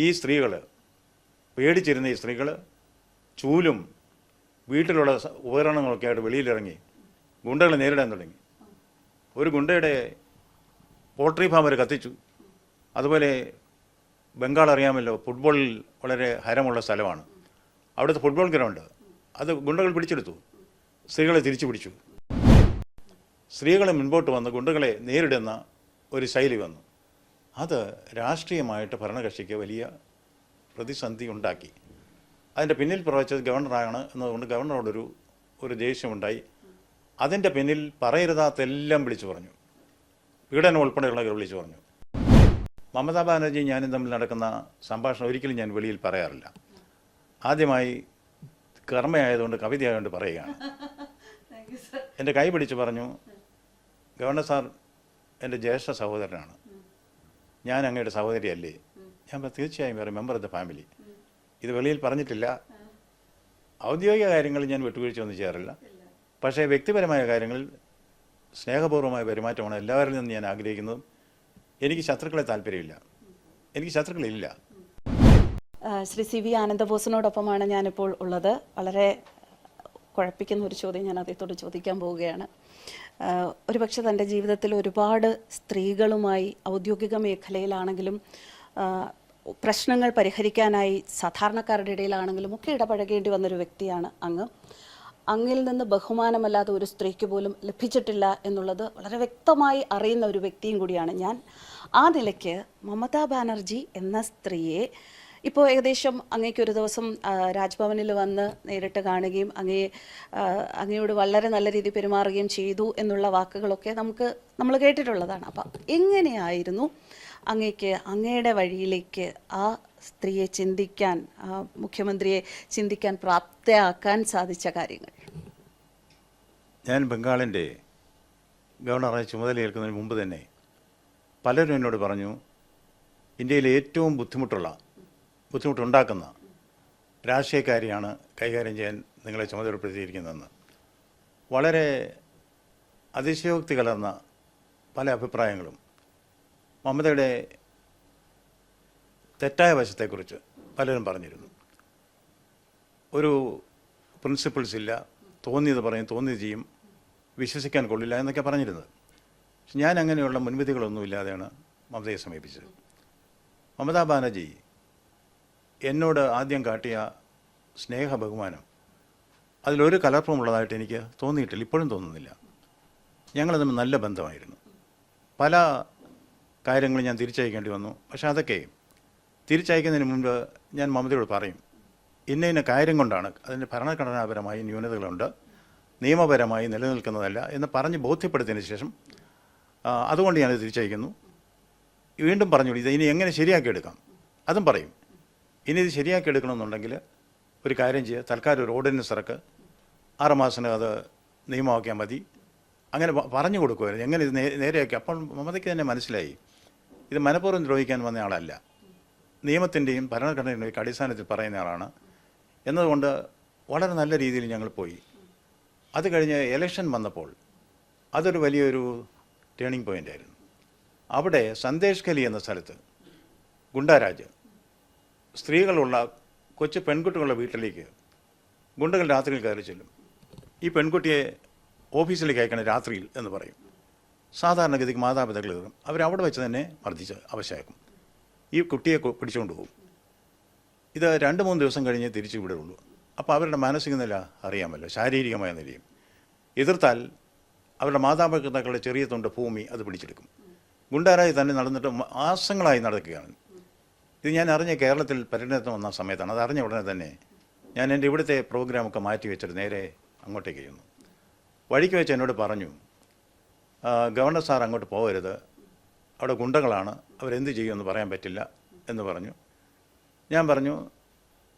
ഈ സ്ത്രീകൾ പേടിച്ചിരുന്ന ഈ സ്ത്രീകൾ ചൂലും വീട്ടിലുള്ള ഉപകരണങ്ങളൊക്കെ ആയിട്ട് വെളിയിലിറങ്ങി ഗുണ്ടകളെ നേരിടാൻ തുടങ്ങി. ഒരു ഗുണ്ടയുടെ പോൾട്രി ഫാം വരെ കത്തിച്ചു. അതുപോലെ ബംഗാൾ അറിയാമല്ലോ ഫുട്ബോളിൽ വളരെ ഹരമുള്ള സ്ഥലമാണ്. അവിടുത്തെ ഫുട്ബോൾ ഗ്രൗണ്ട്. അത് ഗുണ്ടകൾ പിടിച്ചെടുത്തു. സ്ത്രീകളെ തിരിച്ചു പിടിച്ചു. സ്ത്രീകളെ മുൻപോട്ട് വന്ന് ഗുണ്ടകളെ നേരിടുന്ന ഒരു ശൈലി വന്നു. അത് രാഷ്ട്രീയമായിട്ട് ഭരണകക്ഷിക്ക് വലിയ പ്രതിസന്ധി ഉണ്ടാക്കി. അതിന്റെ പിന്നിൽ പ്രവചിച്ചത് ഗവർണറാണ് എന്നതുകൊണ്ട് ഗവർണറോടൊരു ഒരു ദേഷ്യമുണ്ടായി. അതിന്റെ പിന്നിൽ പറയരുതാത്തെല്ലാം വിളിച്ചു പറഞ്ഞു. പീഡനം ഉൾപ്പെടെയുള്ളവർ വിളിച്ചു പറഞ്ഞു. മമതാ ബാനർജി ഞാനും തമ്മിൽ നടക്കുന്ന സംഭാഷണം ഒരിക്കലും ഞാൻ വെളിയിൽ പറയാറില്ല. ആദ്യമായി കർമ്മയായതുകൊണ്ട് കവിതയായതുകൊണ്ട് പറയുകയാണ്. എന്റെ കൈ പിടിച്ച് പറഞ്ഞു ഗവർണർ സാർ എന്റെ ജ്യേഷ്ഠ സഹോദരനാണ്. ഞാൻ അങ്ങയുടെ സഹോദരിയല്ലേ? ഞാൻ തീർച്ചയായും ഓഫ് ദ ഫാമിലി ഇത് വെളിയിൽ പറഞ്ഞിട്ടില്ല. ഔദ്യോഗിക കാര്യങ്ങളിൽ ഞാൻ വിട്ടുവീഴ്ച ഒന്നും ചെയ്യാറില്ല. പക്ഷേ വ്യക്തിപരമായ കാര്യങ്ങളിൽ സ്നേഹപൂർവമായ പെരുമാറ്റമാണ് എല്ലാവരിൽ നിന്നും ഞാൻ ആഗ്രഹിക്കുന്നതും. എനിക്ക് ശത്രുക്കളെ താല്പര്യമില്ല. എനിക്ക് ശത്രുക്കളില്ല. ശ്രീ സി വി ആനന്ദബോസിനോടൊപ്പമാണ് ഞാനിപ്പോൾ ഉള്ളത്. വളരെ കുഴപ്പിക്കുന്ന ഒരു ചോദ്യം ഞാൻ അദ്ദേഹത്തോട് ചോദിക്കാൻ പോവുകയാണ്. ഒരുപക്ഷെ തന്റെ ജീവിതത്തിൽ ഒരുപാട് സ്ത്രീകളുമായി ഔദ്യോഗിക മേഖലയിലാണെങ്കിലും പ്രശ്നങ്ങൾ പരിഹരിക്കാനായി സാധാരണക്കാരുടെ ഇടയിലാണെങ്കിലും ഒക്കെ ഇടപഴകേണ്ടി വന്നൊരു വ്യക്തിയാണ് അങ്ങ്. അങ്ങിൽ നിന്ന് ബഹുമാനമല്ലാതെ ഒരു സ്ത്രീക്ക് പോലും ലഭിച്ചിട്ടില്ല എന്നുള്ളത് വളരെ വ്യക്തമായി അറിയുന്ന ഒരു വ്യക്തിയും കൂടിയാണ് ഞാൻ. ആ നിലയ്ക്ക് മമതാ ബാനർജി എന്ന സ്ത്രീയെ ഇപ്പോൾ ഏകദേശം അങ്ങേക്ക് ഒരു ദിവസം രാജ്ഭവനിൽ വന്ന് നേരിട്ട് കാണുകയും അങ്ങേ അങ്ങയോട് വളരെ നല്ല രീതിയിൽ പെരുമാറുകയും ചെയ്തു എന്നുള്ള വാക്കുകളൊക്കെ നമുക്ക് നമ്മൾ കേട്ടിട്ടുള്ളതാണ്. അപ്പം എങ്ങനെയായിരുന്നു അങ്ങേക്ക് അങ്ങയുടെ വഴിയിലേക്ക് ആ സ്ത്രീയെ ചിന്തിക്കാൻ മുഖ്യമന്ത്രിയെ ചിന്തിക്കാൻ പ്രാപ്തയാക്കാൻ സാധിച്ച കാര്യങ്ങൾ? ഞാൻ ബംഗാളിന്റെ ഗവർണറായി ചുമതലയേൽക്കുന്നതിന് മുമ്പ് തന്നെ പലരും എന്നോട് പറഞ്ഞു ഇന്ത്യയിലെ ഏറ്റവും ബുദ്ധിമുട്ടുള്ള ബുദ്ധിമുട്ടുണ്ടാക്കുന്ന രാഷ്ട്രീയക്കാരിയാണ് കൈകാര്യം ചെയ്യാൻ നിങ്ങളെ ചുമതലപ്പെടുത്തിയിരിക്കുന്നതെന്ന്. വളരെ അതിശയോക്തി കലർന്ന പല അഭിപ്രായങ്ങളും മമതയുടെ തെറ്റായ വശത്തെക്കുറിച്ച് പലരും പറഞ്ഞിരുന്നു. ഒരു പ്രിൻസിപ്പിൾസ് ഇല്ല തോന്നിയത് പറയും തോന്നിയത് ചെയ്യും വിശ്വസിക്കാൻ കൊള്ളില്ല എന്നൊക്കെ പറഞ്ഞിരുന്നത്. പക്ഷെ ഞാൻ അങ്ങനെയുള്ള മുൻവിധികളൊന്നുമില്ലാതെയാണ് മമതയെ സമീപിച്ചത്. മമതാ ബാനർജി എന്നോട് ആദ്യം കാട്ടിയ സ്നേഹ ബഹുമാനം അതിലൊരു കലർപ്പമുള്ളതായിട്ട് എനിക്ക് തോന്നിയിട്ടില്ല ഇപ്പോഴും തോന്നുന്നില്ല. ഞങ്ങൾ തമ്മിൽ നല്ല ബന്ധമായിരുന്നു. പല കാര്യങ്ങളും ഞാൻ തിരിച്ചയക്കേണ്ടി വന്നു. പക്ഷെ അതൊക്കെ തിരിച്ചയക്കുന്നതിന് മുൻപ് ഞാൻ മമതയോട് പറയും ഇന്ന ഇന്ന കാര്യം കൊണ്ടാണ് അതിന്റെ ഭരണഘടനാപരമായി ന്യൂനതകളുണ്ട് നിയമപരമായി നിലനിൽക്കുന്നതല്ല എന്ന് പറഞ്ഞ് ബോധ്യപ്പെടുത്തിയതിന് ശേഷം അതുകൊണ്ട് ഞാനത് തിരിച്ചയക്കുന്നു. വീണ്ടും പറഞ്ഞു ഇത് ഇനി എങ്ങനെ ശരിയാക്കിയെടുക്കാം? അതും പറയും. ഇനി ഇത് ശരിയാക്കി എടുക്കണമെന്നുണ്ടെങ്കിൽ ഒരു കാര്യം ചെയ്യുക. തൽക്കാലം ഒരു ഓർഡിനൻസ് ഇറക്ക്. ആറ് മാസത്തിന് അത് നിയമമാക്കിയാൽ മതി. അങ്ങനെ പറഞ്ഞു കൊടുക്കുമായിരുന്നു. എങ്ങനെ ഇത് നേരെയാക്കി? അപ്പോൾ മമതയ്ക്ക് തന്നെ മനസ്സിലായി. ഇത് മനഃപൂർവം ദ്രോഹിക്കാൻ വന്ന ആളല്ല. നിയമത്തിന്റെയും ഭരണഘടനയുടെയും അടിസ്ഥാനത്തിൽ പറയുന്ന ആളാണ്. എന്നതുകൊണ്ട് വളരെ നല്ല രീതിയിൽ ഞങ്ങൾ പോയി. അത് കഴിഞ്ഞ് എലക്ഷൻ വന്നപ്പോൾ അതൊരു വലിയൊരു ടേണിംഗ് പോയിന്റ് ആയിരുന്നു. അവിടെ സന്ദേശ് ഖലി എന്ന സ്ഥലത്ത് ഗുണ്ടാരാജ് സ്ത്രീകളുള്ള കൊച്ചു പെൺകുട്ടികളുടെ വീട്ടിലേക്ക് ഗുണ്ടകൾ രാത്രിയിൽ കയറി ചെല്ലും. ഈ പെൺകുട്ടിയെ ഓഫീസിലേക്ക് അയക്കണം രാത്രിയിൽ എന്ന് പറയും. സാധാരണഗതിക്ക് മാതാപിതാക്കൾ കയറും അവരവിടെ വെച്ച് തന്നെ മർദ്ദിച്ച് അവശയാക്കും. ഈ കുട്ടിയെ പിടിച്ചുകൊണ്ട് പോകും. ഇത് രണ്ട് മൂന്ന് ദിവസം കഴിഞ്ഞ് തിരിച്ചു വിടുള്ളൂ അപ്പോൾ അവരുടെ മാനസിക നില അറിയാമല്ലോ ശാരീരികമായ നിലയും. എതിർത്താൽ അവരുടെ മാതാപിതാക്കളുടെ ചെറിയ തൊണ്ട് ഭൂമി അത് പിടിച്ചെടുക്കും. ഗുണ്ടാരായി തന്നെ നടന്നിട്ട് മാസങ്ങളായി നടക്കുകയാണ്. ഇത് ഞാൻ അറിഞ്ഞ കേരളത്തിൽ പര്യടനത്തിന് വന്ന സമയത്താണ്. അത് അറിഞ്ഞ ഉടനെ തന്നെ ഞാൻ എന്റെ ഇവിടുത്തെ പ്രോഗ്രാമൊക്കെ മാറ്റി വെച്ചിട്ട് നേരെ അങ്ങോട്ടേക്ക് ചെയ്യുന്നു വഴിക്ക് വെച്ച് എന്നോട് പറഞ്ഞു ഗവർണർ സാർ അങ്ങോട്ട് പോകരുത്. അവിടെ ഗുണ്ടകളാണ്. അവരെന്ത് ചെയ്യുമെന്ന് പറയാൻ പറ്റില്ല എന്ന് പറഞ്ഞു. ഞാൻ പറഞ്ഞു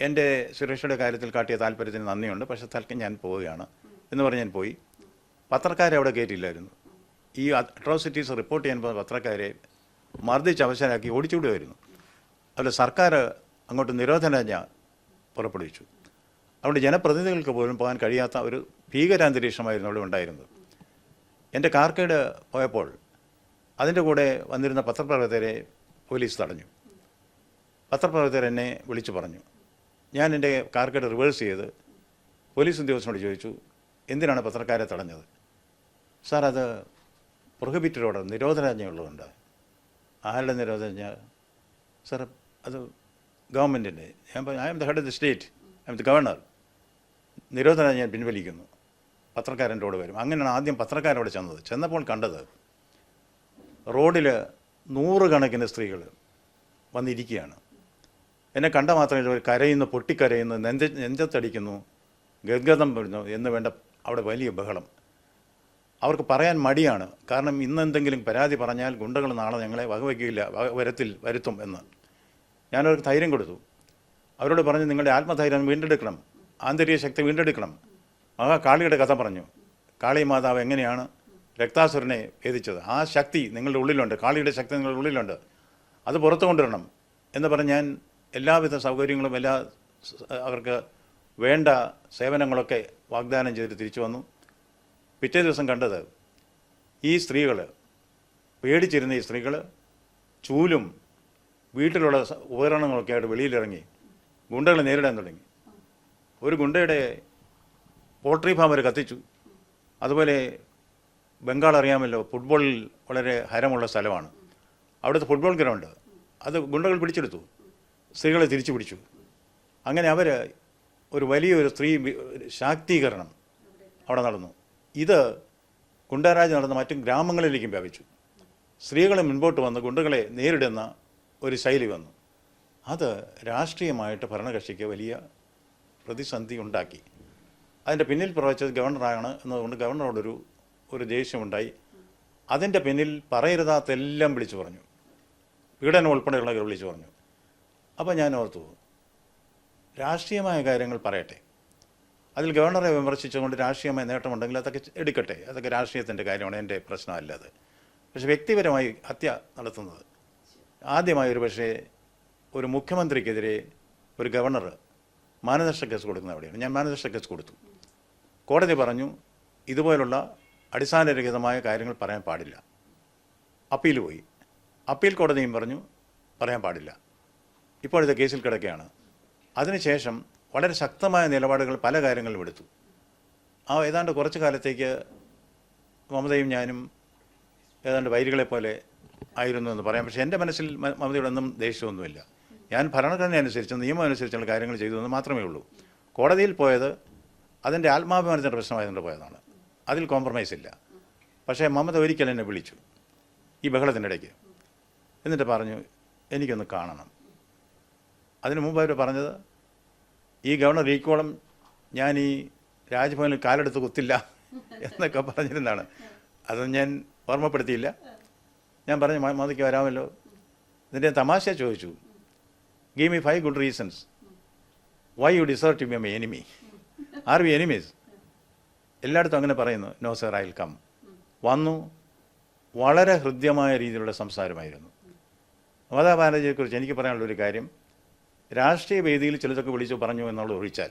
എന്റെ സുരക്ഷയുടെ കാര്യത്തിൽ കാട്ടിയ താല്പര്യത്തിന് നന്ദിയുണ്ട്. പക്ഷേ തൽക്കം ഞാൻ പോവുകയാണ് എന്ന് പറഞ്ഞ് ഞാൻ പോയി. പത്രക്കാരെ അവിടെ കയറ്റിയില്ലായിരുന്നു ഈ അട്രോസിറ്റീസ് റിപ്പോർട്ട് ചെയ്യാൻ പത്രക്കാരെ മർദ്ദിച്ച് അവശരാക്കി ഓടിച്ചുവിടുമായിരുന്നു അതുപോലെ സർക്കാർ അങ്ങോട്ട് നിരോധനാജ്ഞ പുറപ്പെടുവിച്ചു. അതുകൊണ്ട് ജനപ്രതിനിധികൾക്ക് പോലും പോകാൻ കഴിയാത്ത ഒരു ഭീകരാന്തരീക്ഷമായിരുന്നു അവിടെ ഉണ്ടായിരുന്നത്. എന്റെ കാർക്കേഡ് പോയപ്പോൾ അതിന്റെ കൂടെ വന്നിരുന്ന പത്രപ്രവർത്തകരെ പോലീസ് തടഞ്ഞു. പത്രപ്രവർത്തകർ എന്നെ വിളിച്ചു പറഞ്ഞു. ഞാൻ എന്റെ കാർക്കേട് റിവേഴ്സ് ചെയ്ത് പോലീസ് ഉദ്യോഗസ്ഥനോട് ചോദിച്ചു എന്തിനാണ് പത്രക്കാരെ തടഞ്ഞത്? സാർ അത് പ്രൊഹിബിറ്റഡ് ഓർഡർ നിരോധനാജ്ഞയുള്ളതുണ്ട് ആരുടെ നിരോധനാജ്ഞ? സാർ അത് ഗവൺമെന്റിന്റെ ഞാൻ I'm the head of the state I'm the governor നിരോധന ഞാൻ പിൻവലിക്കുന്നു. പത്രക്കാരന്റെ കൂടെ വരും. അങ്ങനെയാണ് ആദ്യം പത്രക്കാരോട് ചെന്നത്. ചെന്നപ്പോൾ കണ്ടത് റോഡിൽ നൂറുകണക്കിന് സ്ത്രീകൾ വന്നിരിക്കുകയാണ്. എന്നെ കണ്ട മാത്രമല്ല ഒരു കരയുന്നു പൊട്ടിക്കരയുന്നു നെഞ്ച നെഞ്ചത്തടിക്കുന്നു ഗദ്ഗതം വരുന്നു എന്ന് വേണ്ട അവിടെ വലിയ ബഹളം. അവർക്ക് പറയാൻ മടിയാണ്. കാരണം ഇന്നെന്തെങ്കിലും പരാതി പറഞ്ഞാൽ ഗുണ്ടകൾ നാളെ ഞങ്ങളെ വകവയ്ക്കില്ല വക വരത്തിൽ വരുത്തും എന്ന്. ഞാനവർക്ക് ധൈര്യം കൊടുത്തു. അവരോട് പറഞ്ഞു നിങ്ങളുടെ ആത്മധൈര്യം വീണ്ടെടുക്കണം. ആന്തരിക ശക്തി വീണ്ടെടുക്കണം. മഹാ കാളിയുടെ കഥ പറഞ്ഞു. കാളി മാതാവ് എങ്ങനെയാണ് രക്താസുരനെ ഭേദിച്ചത്? ആ ശക്തി നിങ്ങളുടെ ഉള്ളിലുണ്ട്. കാളിയുടെ ശക്തി നിങ്ങളുടെ ഉള്ളിലുണ്ട്. അത് പുറത്തു കൊണ്ടുവരണം എന്ന് പറഞ്ഞ് ഞാൻ എല്ലാവിധ സൗകര്യങ്ങളും എല്ലാ അവർക്ക് വേണ്ട സേവനങ്ങളൊക്കെ വാഗ്ദാനം ചെയ്തിട്ട് തിരിച്ചു വന്നു. പിറ്റേ ദിവസം കണ്ടത് ഈ സ്ത്രീകൾ പേടിച്ചിരുന്ന ഈ സ്ത്രീകൾ ചൂലും വീട്ടിലുള്ള ഉപകരണങ്ങളൊക്കെ ആയിട്ട് വെളിയിലിറങ്ങി ഗുണ്ടകളെ നേരിടാൻ തുടങ്ങി. ഒരു ഗുണ്ടയുടെ പോൾട്രി ഫാം വരെ കത്തിച്ചു. അതുപോലെ ബംഗാൾ അറിയാമല്ലോ ഫുട്ബോളിൽ വളരെ ഹരമുള്ള സ്ഥലമാണ്. അവിടുത്തെ ഫുട്ബോൾ ഗ്രൗണ്ട്. അത് ഗുണ്ടകൾ പിടിച്ചെടുത്തു. സ്ത്രീകളെ തിരിച്ചു പിടിച്ചു. അങ്ങനെ അവർ ഒരു വലിയൊരു സ്ത്രീ ശാക്തീകരണം അവിടെ നടന്നു. ഇത് ഗുണ്ടാരാജ് നടന്ന മറ്റു ഗ്രാമങ്ങളിലേക്കും വ്യാപിച്ചു. സ്ത്രീകളെ മുൻപോട്ട് വന്ന് ഗുണ്ടകളെ നേരിടുന്ന ഒരു ശൈലി വന്നു. അത് രാഷ്ട്രീയമായിട്ട് ഭരണകക്ഷിക്ക് വലിയ പ്രതിസന്ധി ഉണ്ടാക്കി. അതിന്റെ പിന്നിൽ പ്രവചിച്ചത് ഗവർണറാണ് എന്നതുകൊണ്ട് ഗവർണറോടൊരു ഒരു ദേഷ്യമുണ്ടായി. അതിന്റെ പിന്നിൽ പറയരുതാത്തെല്ലാം വിളിച്ചു പറഞ്ഞു. പീഡനം ഉൾപ്പെടെയുള്ളവർ വിളിച്ചു പറഞ്ഞു. അപ്പോൾ ഞാൻ ഓർത്തു രാഷ്ട്രീയമായ കാര്യങ്ങൾ പറയട്ടെ. അതിൽ ഗവർണറെ വിമർശിച്ചുകൊണ്ട് രാഷ്ട്രീയമായ നേട്ടമുണ്ടെങ്കിൽ അതൊക്കെ എടുക്കട്ടെ. അതൊക്കെ രാഷ്ട്രീയത്തിന്റെ കാര്യമാണ് എന്റെ പ്രശ്നമല്ലത് പക്ഷേ വ്യക്തിപരമായി ഹത്യ നടത്തുന്നത് ആദ്യമായി ഒരു പക്ഷേ ഒരു മുഖ്യമന്ത്രിക്കെതിരെ ഒരു ഗവർണർ മാനനഷ്ട കേസ് കൊടുക്കുന്ന അവിടെയാണ്. ഞാൻ മാനനഷ്ട കേസ് കൊടുത്തു. കോടതി പറഞ്ഞു ഇതുപോലുള്ള അടിസ്ഥാനരഹിതമായ കാര്യങ്ങൾ പറയാൻ പാടില്ല. അപ്പീൽ പോയി. അപ്പീൽ കോടതിയും പറഞ്ഞു പറയാൻ പാടില്ല. ഇപ്പോഴത്തെ കേസിൽ കിടക്കുകയാണ്. അതിനുശേഷം വളരെ ശക്തമായ നിലപാടുകൾ പല കാര്യങ്ങളിലും എടുത്തു. ആ ഏതാണ്ട് കുറച്ച് കാലത്തേക്ക് മമതയും ഞാനും ഏതാണ്ട് വൈരികളെ പോലെ ആയിരുന്നു എന്ന് പറയാം. പക്ഷേ എന്റെ മനസ്സിൽ മ- മമതയുടെ ഒന്നും ദേഷ്യമൊന്നുമില്ല. ഞാൻ ഭരണഘടന അനുസരിച്ച് നിയമം അനുസരിച്ചുള്ള കാര്യങ്ങൾ ചെയ്തു എന്ന് മാത്രമേ ഉള്ളൂ. കോടതിയിൽ പോയത് അതിന്റെ ആത്മാഭിമാനത്തിന്റെ പ്രശ്നമായതുകൊണ്ട് പോയതാണ്. അതിൽ കോംപ്രമൈസ് ഇല്ല. പക്ഷേ മമത ഒരിക്കൽ എന്നെ വിളിച്ചു ഈ ബഹളത്തിന്റെ ഇടയ്ക്ക്. എന്നിട്ട് പറഞ്ഞു എനിക്കൊന്ന് കാണണം. അതിനു മുമ്പ് അവർ പറഞ്ഞത് ഈ ഗവർണർ ഈക്കോളം ഞാൻ ഈ രാജ്ഭവനിൽ കാലെടുത്ത് കുത്തില്ല എന്നൊക്കെ പറഞ്ഞിരുന്നാണ് അത് ഞാൻ ഓർമ്മപ്പെടുത്തിയില്ല. ഞാൻ പറഞ്ഞു "മ- മതിക്ക് വരാമല്ലോ. ഇതിന്റെ തമാശ ചോദിച്ചു. Give me five good reasons why you deserve to be my enemy are we enemies എല്ലായിടത്തും അങ്ങനെ പറയുന്നു. No sir I will come വന്നു. വളരെ ഹൃദ്യമായ രീതിയിലുള്ള സംസാരമായിരുന്നു. മമതാ ബാനർജിയെക്കുറിച്ച് എനിക്ക് പറയാനുള്ള ഒരു കാര്യം. രാഷ്ട്രീയ വേദിയിൽ ചിലതൊക്കെ വിളിച്ചു പറഞ്ഞു എന്നുള്ളത് ഒഴിച്ചാൽ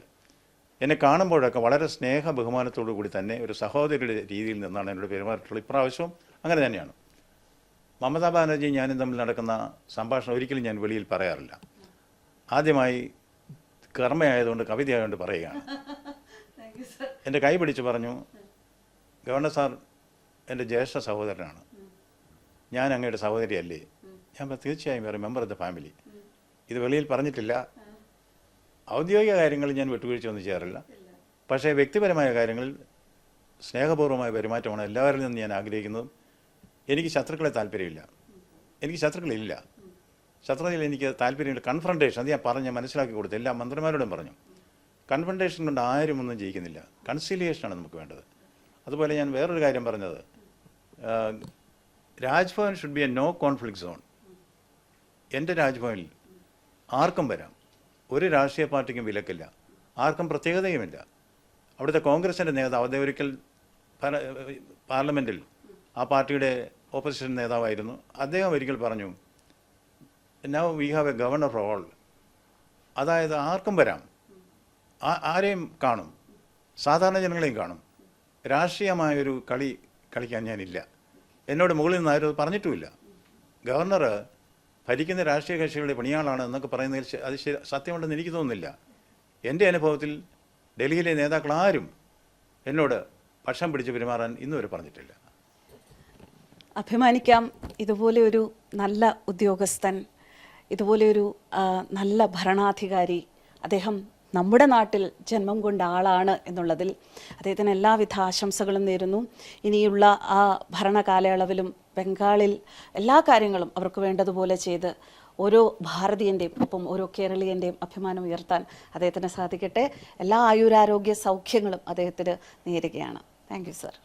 എന്നെ കാണുമ്പോഴൊക്കെ വളരെ സ്നേഹ ബഹുമാനത്തോടു കൂടി തന്നെ ഒരു സഹോദരിയുടെ രീതിയിൽ നിന്നാണ് എന്നോട് പെരുമാറിയിട്ടുള്ളത്. ഇപ്രാവശ്യവും അങ്ങനെ തന്നെയാണ്. മമതാ ബാനർജി ഞാനും തമ്മിൽ നടക്കുന്ന സംഭാഷണം ഒരിക്കലും ഞാൻ വെളിയിൽ പറയാറില്ല. ആദ്യമായി കർമ്മയായതുകൊണ്ട് കവിതയായതുകൊണ്ട് പറയുകയാണ്. എന്റെ കൈ പിടിച്ച് പറഞ്ഞു ഗവർണർ സാർ എന്റെ ജ്യേഷ്ഠ സഹോദരനാണ്. ഞാൻ അങ്ങയുടെ സഹോദരിയല്ലേ. ഞാൻ തീർച്ചയായും വേറെ മെമ്പർ ഓഫ് ദ ഫാമിലി ഇത് വെളിയിൽ പറഞ്ഞിട്ടില്ല. ഔദ്യോഗിക കാര്യങ്ങളിൽ ഞാൻ വിട്ടുവീഴ്ച ഒന്നും ചെയ്യാറില്ല. പക്ഷേ വ്യക്തിപരമായ കാര്യങ്ങളിൽ സ്നേഹപൂർവമായ പെരുമാറ്റമാണ് എല്ലാവരിൽ നിന്നും ഞാൻ ആഗ്രഹിക്കുന്നതും. എനിക്ക് ശത്രുക്കളെ താല്പര്യമില്ല. എനിക്ക് ശത്രുക്കളില്ല. ശത്രുതയിൽ എനിക്ക് താല്പര്യമില്ല. കൺഫ്രണ്ടേഷൻ അത് ഞാൻ പറഞ്ഞ് മനസ്സിലാക്കി കൊടുത്തു. എല്ലാ മന്ത്രിമാരോടും പറഞ്ഞു. കൺഫ്രണ്ടേഷൻ കൊണ്ട് ആരും ഒന്നും ജയിക്കുന്നില്ല. കൺസിലിയേഷനാണ് നമുക്ക് വേണ്ടത്. അതുപോലെ ഞാൻ വേറൊരു കാര്യം പറഞ്ഞത്. Raj Bhavan should be a no conflict zone എന്റെ രാജ്ഭവനിൽ ആർക്കും വരാം. ഒരു രാഷ്ട്രീയ പാർട്ടിക്കും വിലക്കില്ല. ആർക്കും പ്രത്യേകതയുമില്ല. അവിടുത്തെ കോൺഗ്രസിന്റെ നേതാവ് അവിടെ ഒരിക്കൽ പാർലമെന്റിൽ ആ പാർട്ടിയുടെ ഓപ്പോസിഷൻ നേതാവായിരുന്നു. അദ്ദേഹം ഒരിക്കൽ പറഞ്ഞു now we have a governor for all അതായത് ആർക്കും വരാം. ആരെയും കാണും. സാധാരണ ജനങ്ങളെയും കാണും. രാഷ്ട്രീയമായൊരു കളി കളിക്കാൻ ഞാനില്ല. എന്നോട് മുകളിൽ നിന്ന് ആരും പറഞ്ഞിട്ടുമില്ല. ഗവർണർ ഭരിക്കുന്ന രാഷ്ട്രീയ കക്ഷികളുടെ പണിയാളാണ് എന്നൊക്കെ പറയുന്നതിൽ അത് സത്യമുണ്ടെന്ന് എനിക്ക് തോന്നുന്നില്ല. എന്റെ അനുഭവത്തിൽ ഡൽഹിയിലെ നേതാക്കൾ ആരും എന്നോട് പക്ഷം പിടിച്ച് പെരുമാറാൻ ഇന്നുവരെ പറഞ്ഞിട്ടില്ല. അഭിമാനിക്കാം. ഇതുപോലെ ഒരു നല്ല ഉദ്യോഗസ്ഥൻ ഇതുപോലെ ഒരു നല്ല ഭരണാധികാരി അദ്ദേഹം നമ്മുടെ നാട്ടിൽ ജന്മം കൊണ്ട ആളാണ് എന്നുള്ളതിൽ അദ്ദേഹത്തിന് എല്ലാവിധ ആശംസകളും നേരുന്നു. ഇനിയുള്ള ആ ഭരണകാലയളവിലും ബംഗാളിൽ എല്ലാ കാര്യങ്ങളും അവർക്ക് വേണ്ടതുപോലെ ചെയ്ത് ഓരോ ഭാരതീയന്റെയും ഒപ്പം ഓരോ കേരളീയന്റെയും അഭിമാനം ഉയർത്താൻ അദ്ദേഹത്തിന് സാധിക്കട്ടെ. എല്ലാ ആയുരാരോഗ്യ സൗഖ്യങ്ങളും അദ്ദേഹത്തിന് നേരുകയാണ്. Thank you sir.